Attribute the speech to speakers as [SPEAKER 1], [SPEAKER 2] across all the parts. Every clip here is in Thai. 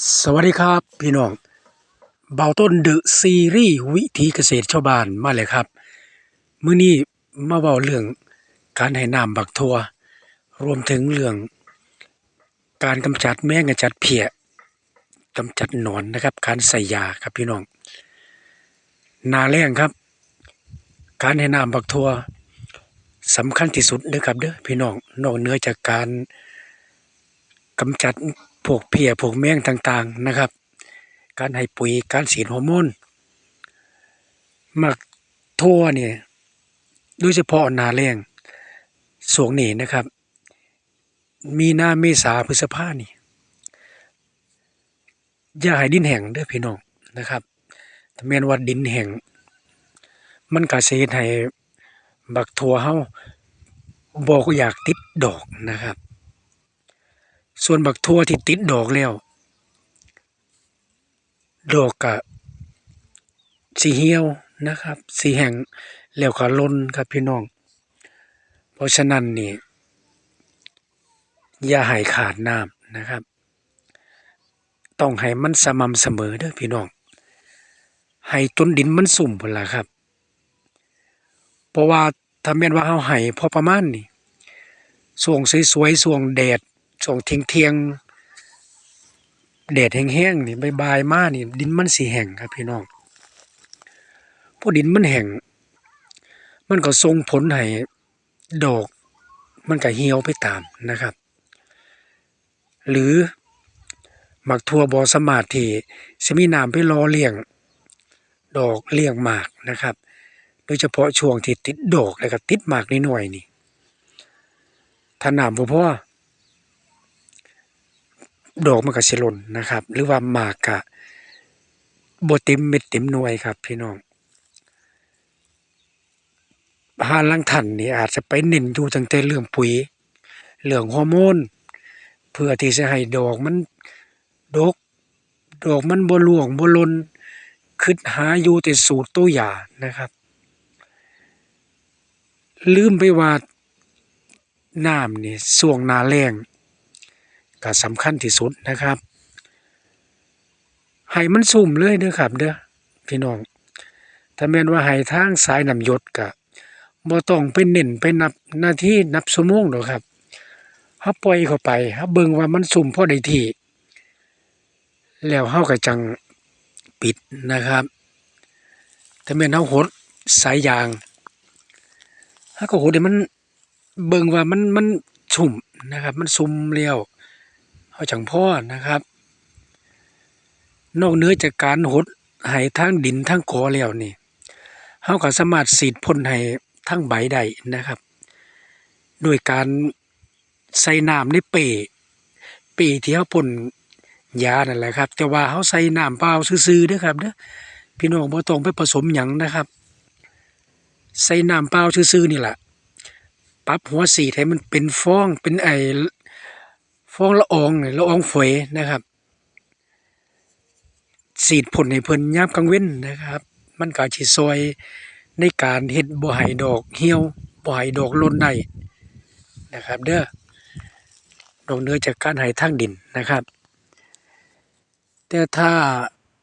[SPEAKER 1] สวัสดีครับ พี่น้อง เบาต้นเดอะซีรีส์วิถีเกษตรชาวบ้านมาเลยครับ มื้อนี้มาเว้าเรื่องการให้น้ำบักทัว รวมถึงเรื่อง การกำจัดแมงกำจัดเพียกำจัดหนอนนะครับ การใส่ยาครับพี่น้องนาแรงครับ การให้น้ำบักทัวสำคัญที่สุดเด้อครับเด้อพี่น้องนอกเหนือจากการกำจัด พวกเพียพวกแมงต่างๆนะครับ การให้ปุ๋ยการฉีดฮอร์โมนหมักทั่วเนี่ยโดยเฉพาะนาแรงสวงนี้นะครับ มีหน้าเมษาพฤษภานี่อย่าให้ดินแห้งเด้อพี่น้องนะครับถ้าแม่นว่าดินแห้งมันก็สิเฮ็ดให้บักทั่วเฮาบ่อยากติดดอกนะครับ ส่วนบักทั่วที่ติดดอกแล้ว ดอกก็สิเหี่ยวนะครับสิแห้งแล้วก็ล่นครับพี่น้อง เพราะฉะนั้นนี่อย่าให้ขาดน้ำนะครับ ต้องให้มันสม่ำเสมอเด้อพี่น้อง ให้จนดินมันสุ่มพุ่นล่ะครับ เพราะว่าถ้าแม่นว่าเฮาให้พอประมาณนี่ช่วงสวยๆช่วงแดด ช่วงเที่ยงแดดแห้งๆนี่ใบ่ายๆมานี่ดินมันสิแห้งครับพี่น้องพอดินมันแห้งมันก็ส่งผลให้ดอก มันก็เหี่ยวไปตามนะครับ หรือหมักทั่วบ่สมารถที่สิมีน้ำไปหล่อเลี้ยง ดอกเลี้ยงหมากนะครับ โดยเฉพาะช่วงที่ติดดอกแล้วก็ติดหมากน้อยนี่ถ้าน้ำบ่พอ ดอกมันก็สิหล่นนะครับ หรือว่าหมากก็บ่เต็มเม็ดเต็มหน่วยครับ พี่น้องหาลางท่านนี่อาจจะไปเน้นอยู่ตั้งแต่เรื่องปุ๋ยเรื่องฮอร์โมนเพื่อที่จะให้ดอกมันดก ดอกมันบ่ร่วงบ่ลนคิดหาอยู่แต่สูตรตัวยานะครับ ลืมไปว่าน้ำนี่ช่วงนาแล้ง ก็สำคัญที่สุดนะครับ ให้มันซุ่มเลยเด้อครับ เด้อพี่น้องถ้าแม่นว่าให้ทางสายน้ำยดก็บ่ต้องไปเน้นไปนับนาทีนับชั่วโมงดอกครับเฮาปล่อยเข้าไปเฮาเบิ่งว่ามันซุ่มพอได้ที่แล้วเฮาก็จังปิดนะครับถ้าแม่นเฮาหดสายยางเฮาก็หดให้มันเบิ่งว่ามันมันชุ่มนะครับ มันซุ่มแล้ว เฮาจังพ่อนะครับ นอกเหนือจากการหดให้ทางดินทางกอแล้วนี่เฮาก็สามารถฉีดพ่นให้ทางใบได้นะครับ โดยการใส่น้ำในเป้เป้ที่เฮาพ่นยานั่นแหละครับ แต่ว่าเฮาใส่น้ำเปล่าซื่อๆเด้อครับเด้อพี่น้องบ่ต้องไปผสมหยังนะครับ ใส่น้ำเปล่าซื่อๆนี่แหละปรับหัวฉีให้มันเป็นฟองเป็นไอ ฟองละอองละอองฝอยนะครับฉีดพ่นให้เพิ่นยามกลางเว้นนะครับ มันก็สิช่วยในการเฮ็ดบ่ให้ดอกเหี่ยวบ่ให้ดอกล่นได้นะครับ เด้อนอกเนือจากการให้ทางดินนะครับ แต่ถ้า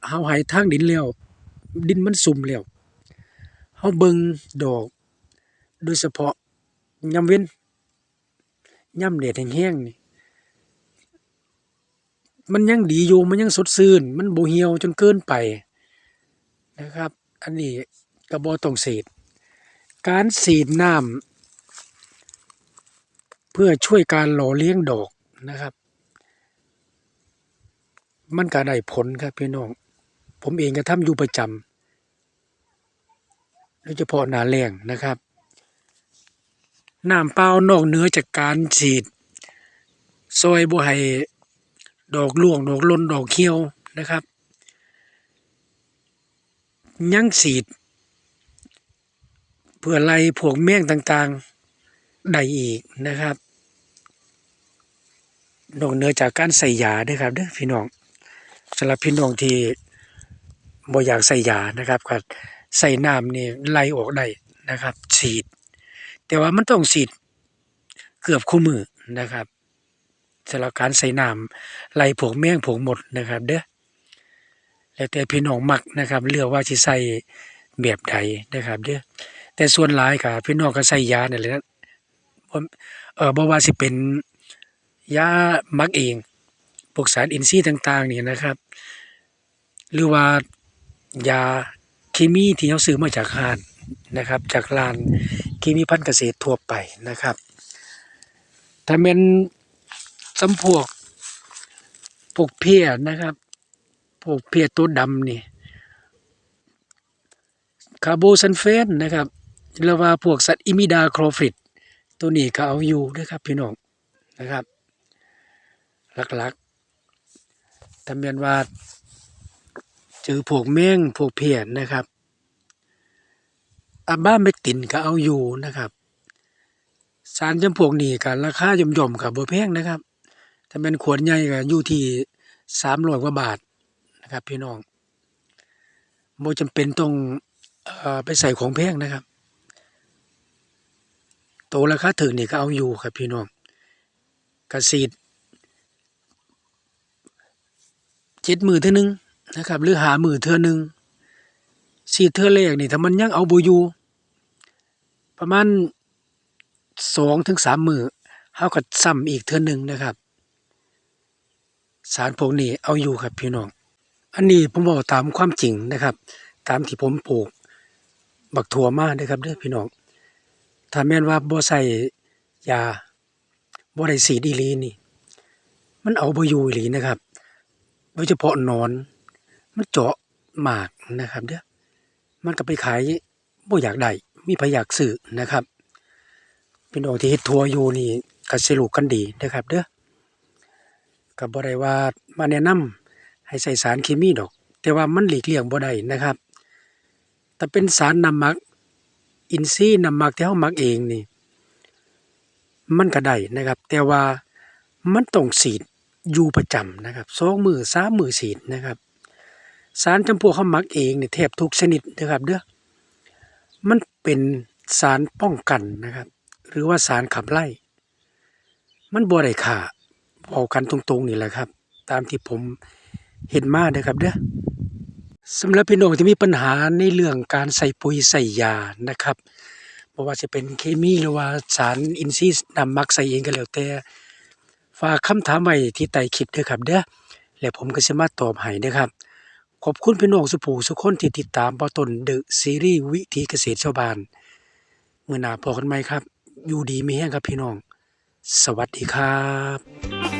[SPEAKER 1] เฮาให้ทางดินแล้วดินมันซุ่มแล้วเฮาเบิ่งดอก โดยเฉพาะยามเว้นยามแดดแห้งๆนี่ มันยังดีอยู่มันยังสดชื่น มันโบเหี่ยวจนเกินไปนะครับ อันนี้ก็บ่ต้องฉีดการฉีดน้ำเพื่อช่วยการหล่อเลี้ยงดอกนะครับ มันก็ได้ผลครับพี่น้อง ผมเองก็ทำอยู่ประจำโดยเฉพาะหนาแล้งนะครับน้ำเปล่านอกเหนือจากการฉีดช่วยบ่ให้ ดอกร่วง ดอกลนดอกเหี่ยวนะครับ ยังฉีด เพื่อไล่พวกแมงต่างๆได้อีกนะครับนอกเหนือจากการใส่ยาด้อครับเด้อพี่น้องสำหรับพี่น้องที่บ่อยากใส่ยานะครับก็ใส่น้ำนี่ไล่ออกได้นะครับฉีด แต่ว่ามันต้องฉีดเกือบคู่มือนะครับ สำหรับการใส่น้ำไล่พวกแมงพวกมดนะครับเด้อแล้วแต่พี่น้องมักนะครับเลือกว่าสิใส่แบบใดนะครับเด้อแต่ส่วนหลายก็พี่น้องก็ใส่ยานั่นแหละบ่เออบ่ว่าสิเป็นยามักเองพวกสารอินทรีย์ต่างๆนี่นะครับ หรือว่ายาเคมีที่เราซื้อมาจากห้างนะครับ จากร้านเคมีพันธุ์เกษตรทั่วไปนะครับ ถ้าแม่น จำพวกพวกเพี้ยนะครับพวกเพี้ยตัวดำนี่คาร์โบซัลเฟนนะครับหรือว่าพวกสัตว์อิมิดาโครฟิดตัวนี้ก็เอาอยู่นะครับพี่น้องนะครับหลักๆถ้าแม่นว่าเจอพวกแมงพวกเพี้ยนะครับอะบ้าเมกตินก็เอาอยู่นะครับ สารจำพวกนี้ก็ราคาย่อมๆก็บ่แพงนะครับ ถ้าเป็นขวดใหญ่ก็อยู่ที่300กว่าบาทนะครับ พี่น้องบ่จำเป็นต้องอไปใส่ของแพงนะครับ โตราคาถูกนี่ก็เอาอยู่ครับพี่น้องก็ฉีด7มื้อเทื่อหนึงนะครับ หรือ5มื้อเทื่อหนึงฉีเทื่อแรกนี่ถ้ามันยังเอาบ่อยู่ประมาณ2ถึง3มื้อเฮาก็ซ้ำอีกเทื่อหนึ่งนะครับ สารพวกนี้เอาอยู่ครับพี่น้อง อันนี้ผมเว้าตามความจริงนะครับ ตามที่ผมปลูกบักถั่วมาเด้อครับเด้อพี่น้อง ถ้าแม่นว่าบ่ใส่ยาบ่ได้ฉีดอีลีนี่ มันเอาบ่อยู่อีหลีนะครับ โดยเฉพาะนอน มันเจาะหมากนะครับเด้อมันก็ไปขายบ่อยากได้มีไผอยากซื้อนะครับพี่น้องที่เฮ็ดถั่วอยู่นี่ก็สิรู้กันดีเด้อครับ เด้อ ก็บ่ได้ว่ามาแนะนำให้ใส่สารเคมีดอก แต่ว่ามันหลีกเลี่ยงบ่ได้นะครับถ้าเป็นสารน้ำมัก อินทรีย์น้ำมักที่เฮามักเองนี่ มันก็ได้นะครับ แต่ว่ามันต้องฉีดอยู่ประจำนะครับ2มื้อ3มือฉีดนะครับ สารจำพวกเฮามักเองนี่แทบทุกชนิดเด้อครับเด้อมันเป็นสารป้องกันนะครับ หรือว่าสารขับไล่ มันบ่ได้ฆ่า เว้ากันตรงๆนี่แหละครับ ตามที่ผมเห็นมาเด้อครับเด้อสำหรับพี่น้องที่มีปัญหาในเรื่องการใส่ปุ๋ยใส่ยานะครับบ่ว่าจะเป็นเคมีหรือว่าสารอินทรีย์นำมักใส่เองก็แล้วแต่ฝากคำถามไว้ที่ใต้คลิปเด้อครับเด้อแล้วผมก็สิมาตอบให้เด้อครับขอบคุณพี่น้องสุผู้สุคนที่ติดตามเบาต้น The Series วิถีเกษตรชาวบ้านเมื้อหนาพบกันใหมครับ อยู่ดีมีแรงครับพี่น้อง สวัสดีครับ